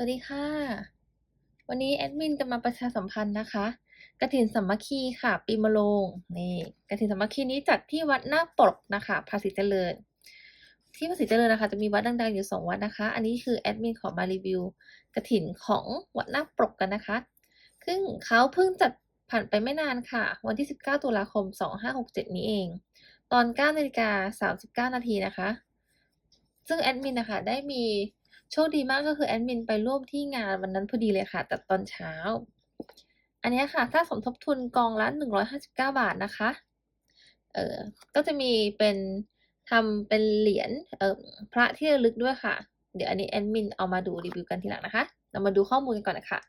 สวัสดีค่ะ วันนี้แอดมินจะมาประชาสัมพันธ์นะคะกฐินสามัคคีค่ะ ปีมะโรงนี่กฐินสามัคคีนี้จัดที่วัดหน้าปกนะคะ ภาษีเจริญ ที่ภาษีเจริญนะคะ จะมีวัดดังๆอยู่สองวัดนะคะ อันนี้คือแอดมินขอมารีวิวกฐินของวัดหน้าปกกันนะคะซึ่งเขาเพิ่งจัดผ่านไปไม่นานค่ะ วันที่ 19 ตุลาคม 2567 นี้เอง ตอน9นาฬิกา39นาทีนะคะ ซึ่งแอดมินนะคะได้มี โชคดีมากก็คือแอดมินไปร่วมที่งานวันนั้นพอดีเลยค่ะจัดตอนเช้า อันนี้ค่ะ ถ้าสมทบทุนกองละ159 บาทนะคะ เออก็จะมีเป็นทำเป็นเหรียญเออพระที่ระลึกด้วยค่ะ เดี๋ยวอันนี้แอดมินเอามาดูรีวิวกันทีหลังนะคะ เรามาดูข้อมูลกันก่อนนะคะ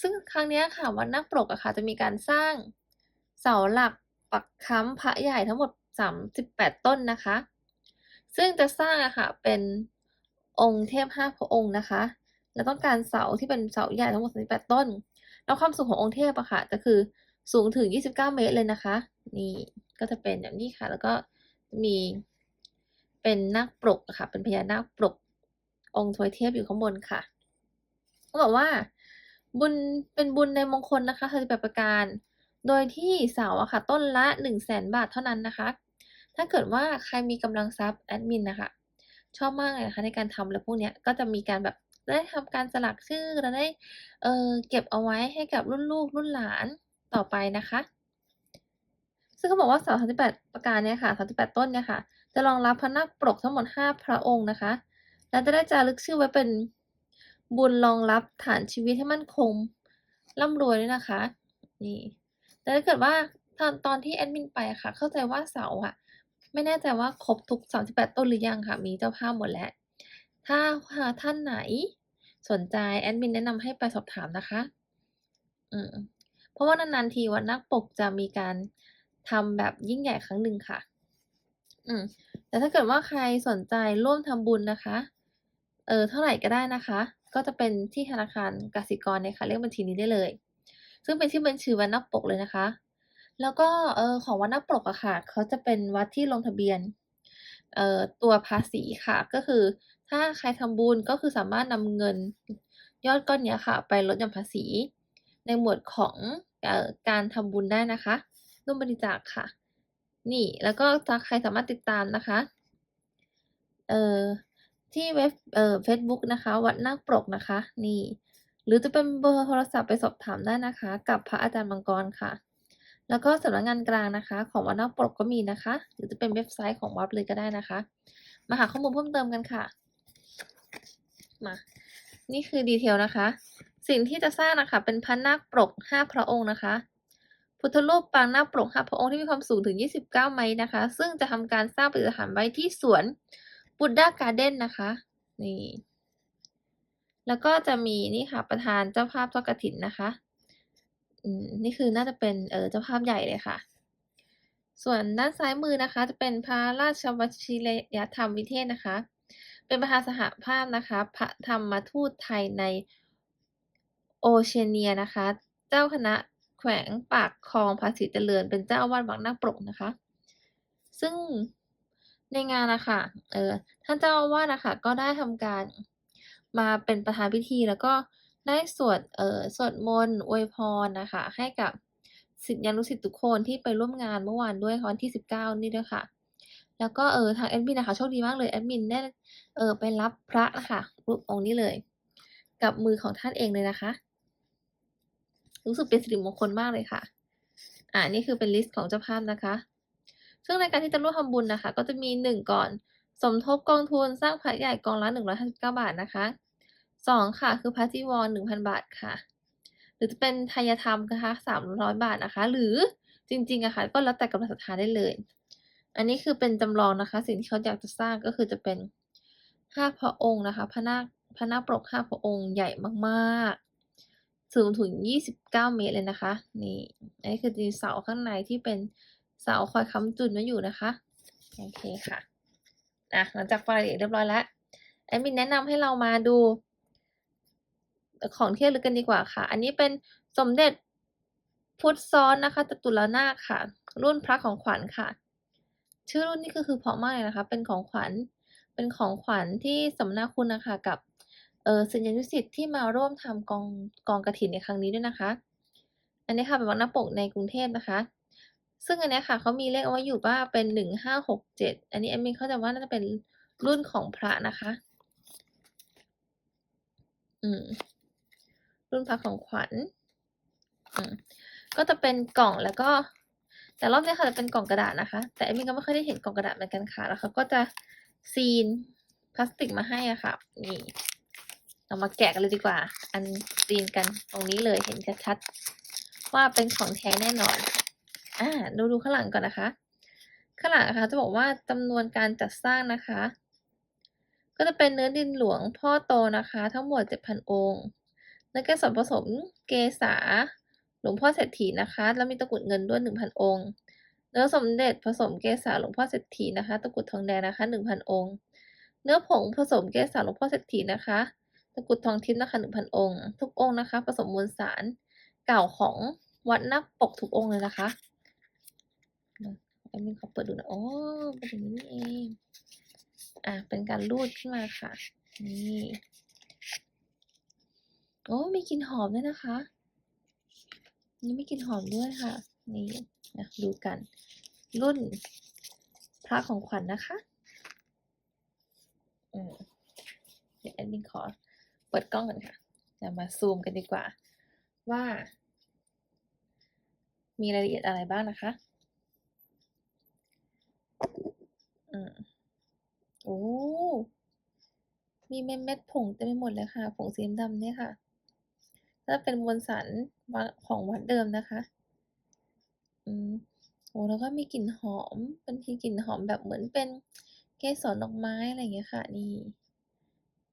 ซึ่งครั้งนี้ค่ะวัดนักปรกอะค่ะจะมีการสร้างเสาหลักปักค้ำพระใหญ่ทั้งหมด 38 ต้นนะคะ ซึ่งจะสร้างอะค่ะเป็น องค์เทพห้าพระองค์นะคะ แล้วต้องการเสาที่เป็นเสาใหญ่ทั้งหมด38ต้น แล้วความสูงขององค์เทพอะค่ะจะคือสูงถึง 29 เมตรเลยนะคะ นี่ก็จะเป็นอย่างนี้ค่ะ แล้วก็มีเป็นนาคปรกะค่ะ เป็นพญานาคปรกองค์ทวยเทพอยู่ข้างบนค่ะเขาบอกว่า บุญเป็นบุญในมงคลนะคะ38ประการ โดยที่เสาอะค่ะ ต้นละ 1 0 0 0 0แบาทเท่านั้นนะคะ ถ้าเกิดว่าใครมีกำลังทรัพย์แอดมินนะคะ ชอบมากเลยนะคะในการทำอะไรพวกเนี้ยก็จะมีการแบบได้ทำการสลักชื่อแล้วได้เออเก็บเอาไว้ให้กับรุ่นลูกรุ่นหลานต่อไปนะคะ ซึ่งเขาบอกว่าเสา38ประการเนี่ยค่ะ38ต้นเนี่ยค่ะ จะรองรับพระนาคปรกทั้งหมด 5 พระองค์นะคะ และจะได้จารึกชื่อไว้เป็นบุญรองรับฐานชีวิตให้มั่นคงร่ำรวยด้วยนะคะ นี่ แต่ถ้าเกิดว่าตอนตอนที่แอดมินไปค่ะ เข้าใจว่าเสาอะ ไม่แน่ใจว่าครบทุก 38 ต้นหรือยังค่ะ มีเจ้าภาพหมดแล้ว ถ้าท่านไหนสนใจแอดมินแนะนำให้ไปสอบถามนะคะ อืม เพราะว่านานๆทีวัดนักปกจะมีการทำแบบยิ่งใหญ่ครั้งหนึ่งค่ะ อืม แต่ถ้าเกิดว่าใครสนใจร่วมทำบุญนะคะ เออ เท่าไหร่ก็ได้นะคะ ก็จะเป็นที่ธนาคารกสิกรเนี่ยค่ะเลขบัญชีนี้ได้เลย ซึ่งเป็นชื่อบัญชีวัดนักปกเลยนะคะ แล้วก็เออของวัดนักปกอะค่ะเขาจะเป็นวัดที่ลงทะเบียนเอ่อตัวภาษีค่ะ ก็คือถ้าใครทำบุญก็คือสามารถนำเงินยอดก้อนนี้ค่ะ ไปลดหย่อนภาษี ในหมวดของออการทำบุญได้นะคะร่วมบริจาคค่ะ นี่แล้วก็ถ้าใครสามารถติดตามนะคะเอ่อที่เว็บเอ่อเฟซบุ๊กนะคะ วัดนาคปรกนะคะ นี่ หรือจะเป็นเบอร์โทรศัพท์ไปสอบถามได้นะคะ กับพระอาจารย์มังกรค่ะ แล้วก็สำนักงานกลางนะคะ ของวัดนาคปกก็มีนะคะ หรือจะเป็นเว็บไซต์ของวัดเลยก็ได้นะคะ มาหาข้อมูลเพิ่มเติมกันค่ะ มา นี่คือดีเทลนะคะ สิ่งที่จะสร้างนะคะ เป็นพระนาคปกห้าพระองค์นะคะ พุทธรูปปางนาคปกห้าพระองค์ที่มีความสูงถึง 29เมตรนะคะ ซึ่งจะทำการสร้างประดิษฐานไว้ที่สวนบุดดาการ์เด้นนะคะ นี่ แล้วก็จะมีนี่ค่ะประธานเจ้าภาพทอดกฐินนะคะ นี่คือน่าจะเป็นเออเจ้าภาพใหญ่เลยค่ะ ส่วนด้านซ้ายมือนะคะจะเป็นพระราชวชิรยธรรมวิเทศนะคะ เป็นประธานสหภาพนะคะ พระธรรมทูตไทยในโอเชียเนียนะคะ เจ้าคณะแขวงปากคลองภาษีเจริญ เป็นเจ้าอาวาสวังนาคปรกนะคะ ซึ่งในงานนะคะเออท่านเจ้าอาวาสนะคะก็ได้ทำการมาเป็นประธานพิธีแล้วก็ ได้สวดเอ่อสวดมนต์อวยพรนะคะ ให้กับศิษยานุศิษย์ทุกคนที่ไปร่วมงานเมื่อวานด้วยวันที่ 19 นี่ด้วยค่ะ แล้วก็เออทางแอดมินนะคะโชคดีมากเลยแอดมินได้เออไปรับพระนะคะรูปองค์นี้เลย กับมือของท่านเองเลยนะคะ รู้สึกเป็นสิริมงคลมากเลยค่ะอ่านี่คือเป็นลิสต์ของเจ้าภาพนะคะ ซึ่งในการที่จะร่วมทำบุญนะคะ ก็จะมีหนึ่งก่อน สมทบกองทุนสร้างพระใหญ่กองละ159 บาทนะคะ สองค่ะ คือพระจีวร1,000บาทค่ะ หรือจะเป็นทายธรรมนะคะ300บาทนะคะ หรือจริงๆอะค่ะก็แล้วแต่กำลังศรัทธาได้เลย อันนี้คือเป็นจำลองนะคะ สิ่งที่เขาอยากจะสร้างก็คือจะเป็นห้าพระองค์นะคะ พระนาคพระนาคปรกห้าพระองค์ใหญ่มากๆ สูงถึง29เก้าเมตรเลยนะคะ นี่อันนี้คือเสาข้างในที่เป็นเสาคอยค้ำจุนไว้อยู่นะคะโอเคค่ะอะหลังจากฟังรายละเอียดเรียบร้อยแล้วแอดมินแนะนำให้เรามาดู ของที่ระลึกกันดีกว่าค่ะ อันนี้เป็นสมเด็จพุทธซ้อนนะคะจตุรนาคค่ะ รุ่นพระของขวัญค่ะ ชื่อรุ่นนี้ก็คือเพราะมากเลยนะคะ เป็นของขวัญ เป็นของขวัญที่สมนาคุณนะคะกับเออ่อศิษยานุศิษย์ที่มาร่วมทำกองกองกฐินในครั้งนี้ด้วยนะคะ อันนี้ค่ะเป็นวัดหน้าปกในกรุงเทพนะคะ ซึ่งอันนี้ค่ะเขามีเลขเอาไว้อยู่ว่าเป็นหนึ่งห้าหกเจ็ดอันนี้แอดมินเข้าใจว่าน่าจะเป็นรุ่นของพระนะคะ อืม รุ่นพระของขวัญก็จะเป็นกล่องแล้วก็ แต่รอบนี้ค่ะจะเป็นกล่องกระดาษนะคะ แต่แอมินก็ไม่เคยได้เห็นกล่องกระดาษเหมือนกันค่ะแล้วเขาก็จะซีนพลาสติกมาให้อะค่ะ นี่ เรามาแกะกันเลยดีกว่า อันซีนกันตรงนี้เลยเห็นชัดๆว่าเป็นของแท้แน่นอน อ่าดูดูข้างหลังก่อนนะคะ ข้างหลังนะคะจะบอกว่าจำนวนการจัดสร้างนะคะ ก็จะเป็นเนื้อดินหลวงพ่อโตนะคะ ทั้งหมด7,000องค์ เนื้อแกสรผสมเกษาหลวงพ่อเศรษฐีนะคะ แล้วมีตะกรุดเงินด้วย1,000 องค์ เนื้อสมเด็จผสมเกษาหลวงพ่อเศรษฐีนะคะ ตะกรุดทองแดงนะคะ1,000 องค์ เนื้อผงผสมเกษาหลวงพ่อเศรษฐีนะคะ ตะกรุดทองทิพย์นะคะ1,000 องค์ ทุกองค์นะคะ ผสมมวลสารเก่าของวัดนาคปกทุกองค์เลยนะคะแอดมินขอเปิดดูนะ โอ้เป็นอย่างนี้เอง อะ เป็นการรูดขึ้นมาค่ะ นี่ โอ้มีกลิ่นหอมด้วยนะคะ นี่มีกลิ่นหอมด้วยค่ะ นี่นะดูกัน รุ่นพระของขวัญนนะคะอืมเดี๋ยวแอดมินขอเปิดกล้องก่อนค่ะเดี๋ยวมาซูมกันดีกว่า ว่า มีรายละเอียดอะไรบ้างนะคะอืมโอ้ มีเม็ดเม็ดผงเต็มไปหมดเลยค่ะ ผงสีดำเนี่ยค่ะ ถ้าเป็นมวลสารวัดของวัดเดิมนะคะอืมโอ้แล้วก็มีกลิ่นหอมเป็นทีกลิ่นหอมแบบเหมือนเป็นเกสรดอกไม้อะไรอย่างเงี้ยค่ะนี่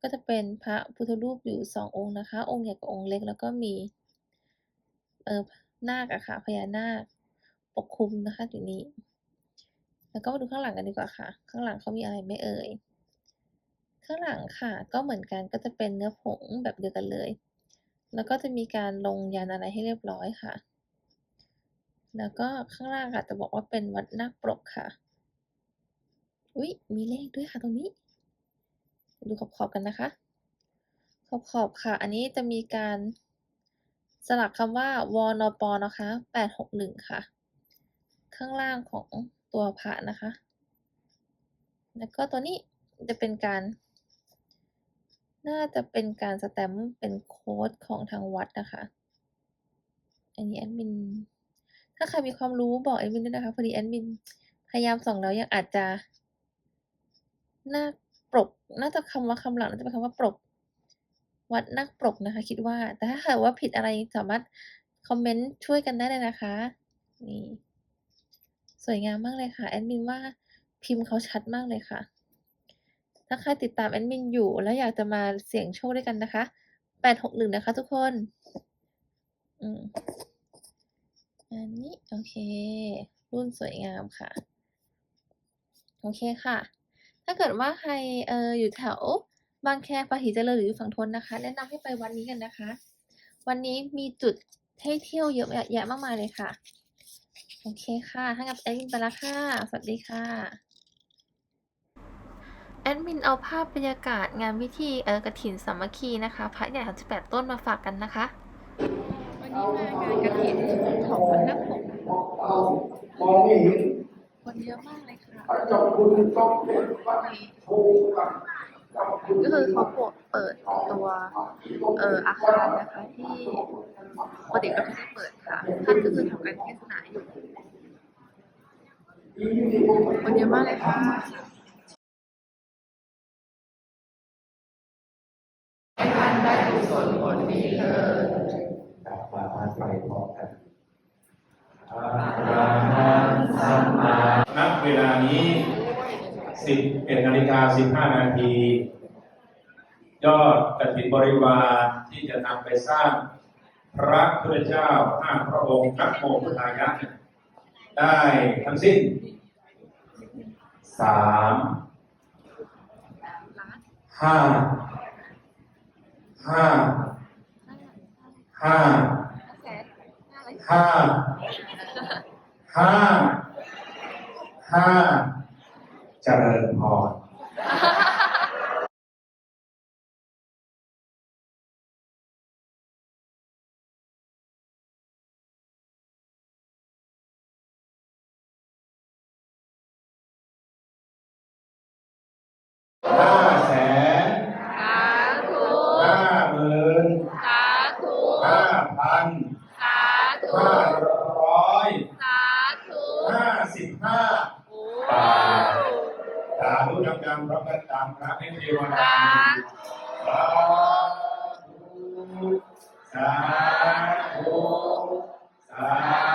ก็จะเป็นพระพุทธรูปอยู่สององค์นะคะ องค์ใหญ่กับองค์เล็กแล้วก็มีเออนาคอะค่ะพญานาคปกคลุมนะคะอยู่นี่แล้วก็มาดูข้างหลังกันดีกว่าค่ะ ข้างหลังเขามีอะไรไม่เอ่ยข้างหลังค่ะ ก็เหมือนกันก็จะเป็นเนื้อผงแบบเดียวกันเลย แล้วก็จะมีการลงยันอะไรให้เรียบร้อยค่ะ แล้วก็ข้างล่างค่ะจะบอกว่าเป็นวัดนาคปรกค่ะ อุ๊ยมีเลขด้วยค่ะตรงนี้ ดูขอบๆกันนะคะ ขอบๆค่ะ อันนี้จะมีการสลักคำว่าวนปนะคะ861ค่ะ ข้างล่างของตัวพระนะคะ แล้วก็ตัวนี้จะเป็นการ น่าจะเป็นการสแตมป์เป็นโค้ดของทางวัดนะคะ อันนี้แอดมิน ถ้าใครมีความรู้บอกแอดมินด้วยนะคะพอดีแอดมินพยายามส่องแล้วยังอาจจะนาปรก น่าจะคำว่าคำหลังน่าจะเป็นคำว่าปรก วัดนาคปรกนะคะ คิดว่า แต่ถ้าเกิดว่าผิดอะไรสามารถคอมเมนต์ช่วยกันได้เลยนะคะ นี่ สวยงามมากเลยค่ะ แอดมินว่าพิมพ์เขาชัดมากเลยค่ะ ถ้าใครติดตามแอดมินอยู่ แล้วอยากจะมาเสี่ยงโชคด้วยกันนะคะ861นะคะทุกคน อืมอันนี้ โอเค รุ่นสวยงามค่ะ โอเคค่ะ ถ้าเกิดว่าใครเอออยู่แถวบางแคภาษีเจริญหรืออยู่ฝั่งทนนะคะ แนะนำให้ไปวัดนี้กันนะคะ วันนี้มีจุดให้เที่ยวเยอะแยะมากมายเลยค่ะ โอเคค่ะ ถ้างั้นแอดมินไปแล้วค่ะ สวัสดีค่ะ แอดมินเอาภาพบรรยากาศงานพิธีเอ่อกฐินสามัคคีนะคะพระใหญ่38ต้นมาฝากกันนะคะ วันนี้มางานกฐินของวัดนาคปกมองไม่เห็นคนเยอะมากเลยค่ะเจ้าคุณต้องเป็นวัดโทกันเจ้าคุณก็คือเขาเปิดตัวเอ่ออาคารนะคะที่ปกติเราไม่ได้เปิดค่ะท่านก็คือทำการเทศนาอยู่คนเยอะมากเลยค่ะ กลับมาพัดไปพร้อมกันณเวลานี้ 11นาฬิกา15นาทียอดกฐินบริวารที่จะนำไปสร้างพระพุทธเจ้าห้าพระองค์นักโมพุทธายะได้ทั้งสิ้นสามห้า ห้าห้าห้าห้าห้าเจริญพรห้า ห้าพันสาธุห้าร้อยสาธุห้าสิบห้าโอ้บาทสาธุนำนำพร้อมกันตามพระให้เทวดาสาสาธุสาธุสา